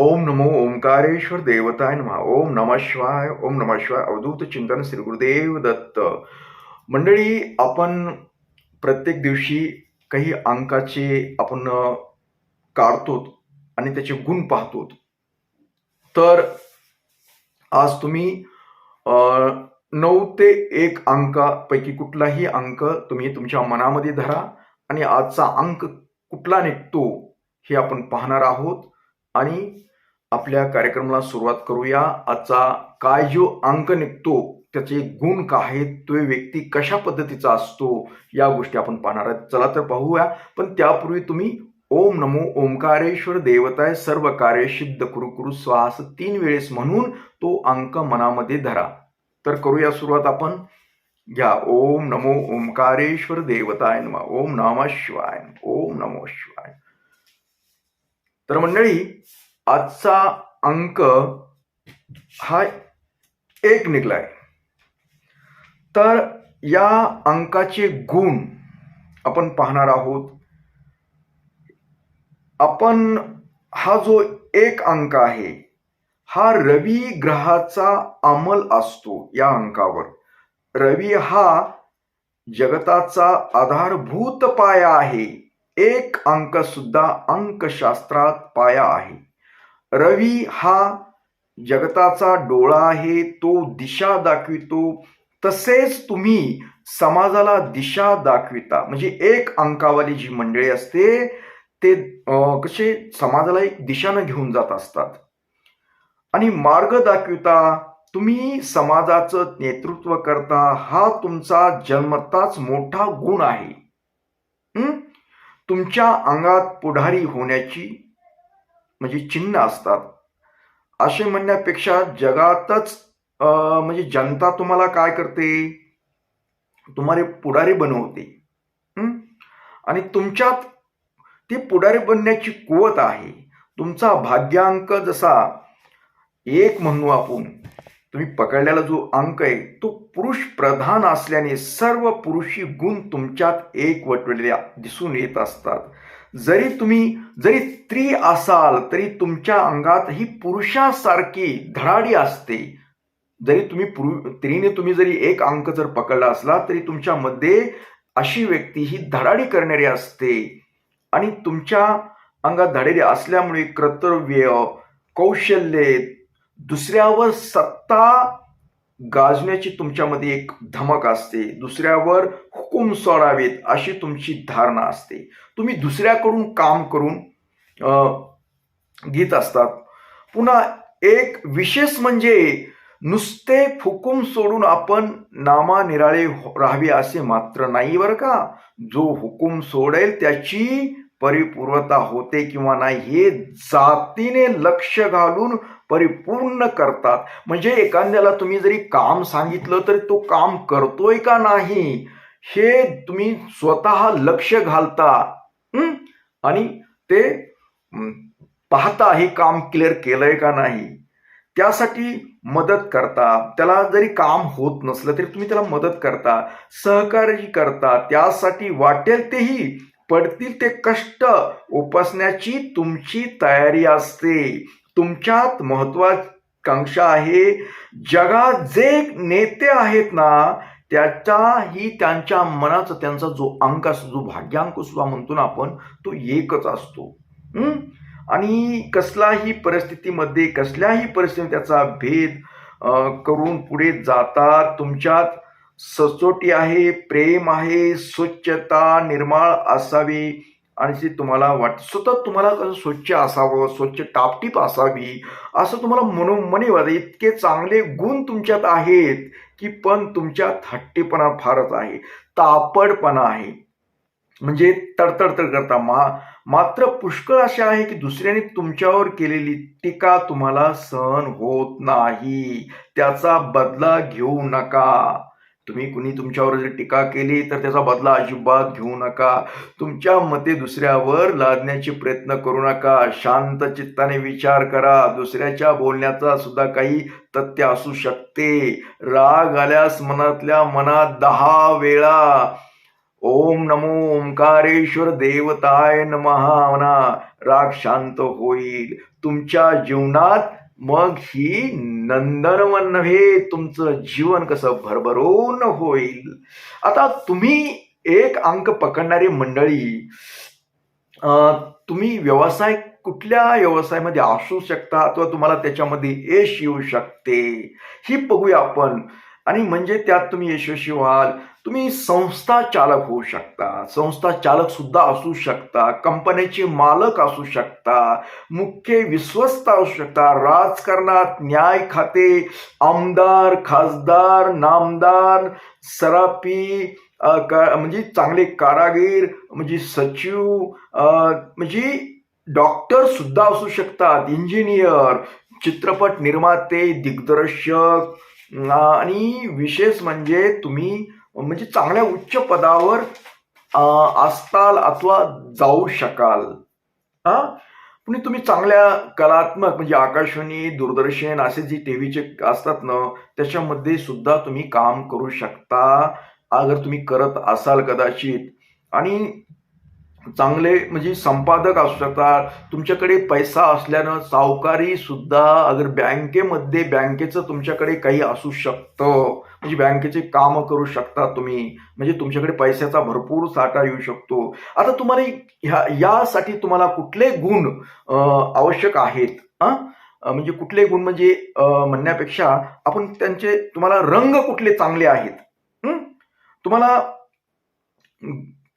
ओम नमो ओंकारेश्वर देवताय नमः। ओम नमः शिवाय ओम नमः शिवाय अवधूत चिंतन श्री गुरुदेव दत्त। मंडळी आपण प्रत्येक दिवशी काही अंकाचे आपण काढतो आणि त्याचे गुण पाहतो तर आज तुम्ही नऊ ते एक अंकापैकी कुठलाही अंक तुम्ही तुमच्या मनामध्ये धरा आणि आजचा अंक कुठला निघतो हे आपण पाहणार आहोत आणि आपल्या कार्यक्रमाला सुरुवात करूया. आजचा काय जो अंक निघतो त्याचे गुण काय आहेत तो व्यक्ती कशा पद्धतीचा असतो या गोष्टी आपण पाहणार आहोत. चला तर पाहूया. पण त्यापूर्वी तुम्ही ओम नमो ओंकारेश्वर देवताय सर्व कार्य सिद्ध कुरु कुरु स्वास तीन वेळेस म्हणून तो अंक मनामध्ये धरा. तर करूया सुरुवात आपण. घ्या. ओम नमो ओंकारेश्वर देवताय नमा. ओम नमः शिवाय. ओम नमो शिवाय. तर मंडळी आजचा अंक हा एक निघलाय. तर या अंकाचे गुण आपण पाहणार आहोत. आपण हा जो एक अंक आहे हा रवी ग्रहाचा अंमल असतो या अंकावर. रवी हा जगताचा आधारभूत पाया आहे. एक अंक सुद्धा अंकशास्त्रात पाया आहे. रवी हा जगताचा डोळा आहे तो दिशा दाखवितो. तसेच तुम्ही समाजाला दिशा दाखविता. म्हणजे एक अंकावाली जी मंडळी असते ते कसे समाजाला एक दिशानं घेऊन जात असतात. आणि मार्ग दाखविता तुम्ही समाजाचं नेतृत्व करता हा तुमचा जन्मताच मोठा गुण आहे. तुमच्या अंगात पुढारी होण्याची म्हणजे चिन्ह असतात. असे म्हणण्यापेक्षा जगातच म्हणजे जनता तुम्हाला काय करते? तुम्हाला पुढारी बनवते. आणि तुमच्यात ती पुढारी बनण्याची कुवत आहे. तुमचा भाग्यांक जसा एक म्हणू आपण तुम्ही पकडलेला जो अंक आहे तो पुरुष प्रधान असल्याने सर्व पुरुषी गुण तुमच्यात एकवटलेल्या दिसून येत असतात. जरी तुम्ही जरी स्त्री असाल तरी तुमच्या अंगात ही पुरुषासारखी धडाडी असते. जरी तुम्ही पुरु स्त्रीने तुम्ही जरी एक अंक जर पकडला असला तरी तुमच्यामध्ये अशी व्यक्ती ही धडाडी करणारी असते. आणि तुमच्या अंगात धडेरी असल्यामुळे कर्तव्य कौशल्य दुसऱ्यावर सत्ता गाजण्याची तुमच्यामध्ये एक धमक असते दुसऱ्यावर हुकूम सोडावेत अशी तुमची धारणा असते. तुम्ही दुसऱ्याकडून काम करून अं, घेत असतात. पुन्हा एक विशेष म्हणजे नुसते हुकूम सोडून आपण नामा निराळे राहावे असे मात्र नाही बरं का? जो हुकूम सोडेल त्याची परिपूर्णता होते किंवा नाही हे जातीने लक्ष घालून परिपूर्ण करतात. म्हणजे एखाद्याला तुम्ही जरी काम सांगितलं तर तो काम करतोय का नाही हे तुम्ही स्वतः लक्ष घालता. आणि ते पाहता हे काम क्लिअर केलंय का नाही. त्यासाठी मदत करता. त्याला जरी काम होत नसलं तरी तुम्ही त्याला मदत करता. सहकार्य करता. त्यासाठी वाटेल तेही पडतील ते कष्ट उपसण्याची तुमची तयारी असते. तुमच्यात महत्वाकांक्षा आहे. जगात जे नेते आहेत ना त्याचाही त्यांच्या मनाचा त्यांचा जो अंक असतो जो भाग्यांक सुद्धा म्हणतो ना आपण तो एकच असतो. आणि कसलाही परिस्थितीमध्ये कसल्याही परिस्थितीत त्याचा भेद करून पुढे जातात. तुमच्यात सचोटी आहे प्रेम आहे स्वच्छता निर्माळ असावी. आणि ते तुम्हाला वाट सतत तुम्हाला कसं स्वच्छ असावं स्वच्छ टापटीप असावी असं तुम्हाला म्हणून वाटतं इतके चांगले गुण तुमच्यात आहेत की पण तुमच्यात हट्टीपणा फारच आहे तापडपणा आहे. म्हणजे तडतडतड करता मा मात्र पुष्कळ असे आहे की दुसऱ्याने तुमच्यावर केलेली टीका तुम्हाला सहन होत नाही. त्याचा बदला घेऊ नका. तुम्ही कुणी तुमच्यावर जर टीका केली तर त्याचा बदला अजिबात घेऊ नका. तुमच्या मते दुसऱ्यावर लादण्याचे प्रयत्न करू नका. शांत चित्ताने विचार करा. दुसऱ्याच्या बोलण्याचा सुद्धा काही तथ्य असू शकते. राग आल्यास मनातल्या मनात दहा वेळा ओम नमो ओंकारेश्वर देवताय नमहा म्हणा. राग शांत होईल. तुमच्या जीवनात मग ही नंदनवन नव्हे तुमचं जीवन कसं भरभरून होईल? आता तुम्ही एक अंक पकडणारी मंडळी तुम्ही व्यवसाय कुठल्या व्यवसायामध्ये असू शकता अथवा तुम्हाला त्याच्यामध्ये यश येऊ शकते? ही बघूया आपण. आणि म्हणजे त्यात तुम्ही यशस्वी व्हाल. तुम्ही संस्था चालक होऊ शकता. संस्था चालक सुद्धा असू शकता. कंपनीचे मालक असू शकता. मुख्य विश्वस्त असू शकता. राजकारणात न्याय खाते आमदार खासदार नामदार सरापी म्हणजे चांगले कारागीर म्हणजे सचिव म्हणजे डॉक्टर सुद्धा असू शकतात. इंजिनियर चित्रपट निर्माते दिग्दर्शक आणि विशेष म्हणजे तुम्ही म्हणजे चांगल्या उच्च पदावर असताल अथवा जाऊ शकाल. हा? पण तुम्ही चांगल्या कलात्मक म्हणजे आकाशवाणी दूरदर्शन असे जे टीव्हीचे असतात ना त्याच्यामध्ये सुद्धा तुम्ही काम करू शकता अगर तुम्ही करत असाल कदाचित. आणि चांगले म्हणजे संपादक असू शकतात. तुमच्याकडे पैसा असल्यानं सावकारी सुद्धा अगर बँकेमध्ये बँकेचं तुमच्याकडे काही असू शकतं. म्हणजे बँकेचे कामं करू शकता तुम्ही. म्हणजे तुमच्याकडे पैशाचा भरपूर साठा येऊ शकतो. आता तुम्हाला ह्या यासाठी तुम्हाला कुठले गुण आवश्यक आहेत? हा म्हणजे कुठले गुण म्हणजे म्हणण्यापेक्षा आपण त्यांचे तुम्हाला रंग कुठले चांगले आहेत? तुम्हाला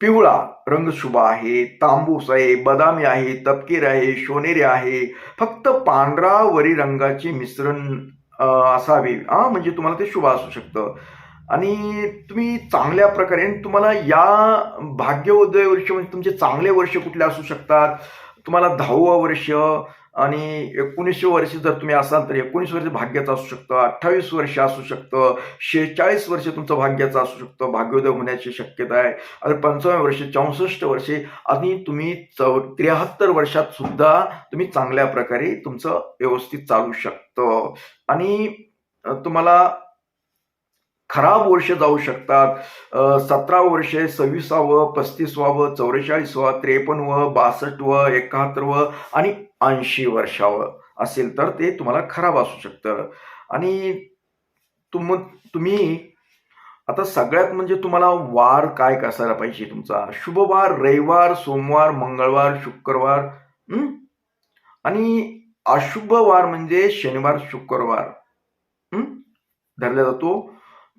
पिवळा रंग शुभ आहे तांबूस आहे बदामी आहे तपकीर आहे सोनेरी आहे. फक्त पांढरा वरी रंगाचे मिश्रण असावी. हा म्हणजे तुम्हाला ते शुभ असू शकतं. आणि तुम्ही चांगल्या प्रकारे तुम्हाला या भाग्योदय वर्ष म्हणजे तुमचे चांगले वर्ष कुठले असू शकतात? तुम्हाला दहावं वर्ष आणि एकोणीसशे वर्षी जर तुम्ही असाल तर एकोणीस वर्ष भाग्याचं असू शकतं अठ्ठावीस वर्ष असू शकतं शेहेचाळीस वर्ष तुमचं भाग्याचं असू शकतं भाग्योदय होण्याची शक्यता आहे. आणि पंचावन्न वर्षे चौसष्ट वर्षे आणि तुम्ही चौ त्र्याहत्तर वर्षात सुद्धा तुम्ही चांगल्या प्रकारे तुमचं व्यवस्थित चालू शकतं. आणि तुम्हाला खराब वर्ष जाऊ शकतात. सतरा वर्षे सव्वीसावं पस्तीसवावं चौवेचाळीसवं त्रेपन्नवं बासष्टवं एकाहत्तरवं आणि ऐंशी वर्षावर असेल तर ते तुम्हाला खराब असू शकतं. आणि तुम तुम्ही आता सगळ्यात म्हणजे तुम्हाला वार काय असायला पाहिजे तुमचा? शुभवार रविवार सोमवार मंगळवार शुक्रवार आणि अशुभ वार म्हणजे शनिवार शुक्रवार धरला जातो.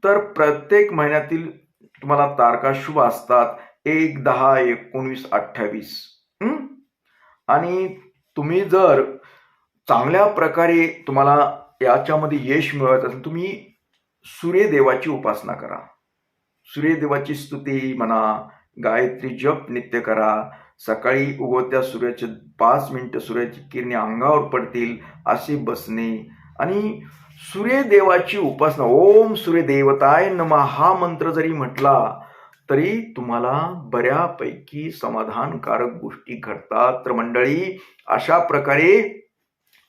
तर प्रत्येक महिन्यातील तुम्हाला तारखा शुभ असतात. एक दहा एकोणवीस अठ्ठावीस आणि तुम्ही जर चांगल्या प्रकारे तुम्हाला याच्यामध्ये यश मिळत असेल तुम्ही सूर्यदेवाची उपासना करा. सूर्यदेवाची स्तुती म्हणा गायत्री जप नित्य करा. सकाळी उगवत्या सूर्याचे पाच मिनिटं सूर्याची किरणे अंगावर पडतील असे बसणे. आणि सूर्यदेवाची उपासना ओम सूर्यदेवताय नमा हा मंत्र जरी म्हटला तरी तुम्हाला बऱ्यापैकी समाधानकारक गोष्टी घडतात. तर मंडळी अशा प्रकारे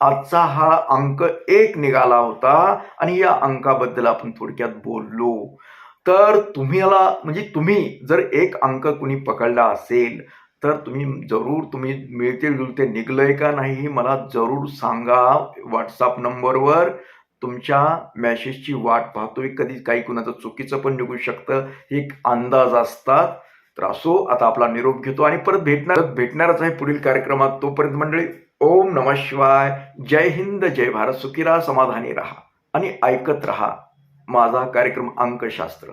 आजचा हा अंक एक निघाला होता आणि या अंकाबद्दल आपण थोडक्यात बोललो. तर तुम्हाला म्हणजे तुम्ही जर एक अंक कुणी पकडला असेल तर तुम्ही जरूर तुम्ही मिळते जुळते निघलंय का नाही मला जरूर सांगा व्हॉट्सअप नंबरवर. तुमच्या मॅसेजची वाट पाहतोय. कधी काही कुणाचं चुकीचं पण निघू शकतं. हे एक अंदाज असतात. तर असो आता आपला निरोप घेतो आणि परत भेटणार भेटणारच आहे पुढील कार्यक्रमात. तोपर्यंत मंडळी ओम नम शिवाय. जय हिंद जय भारत. सुखीरा समाधानी राहा. आणि ऐकत राहा. माझा कार्यक्रम अंकशास्त्र.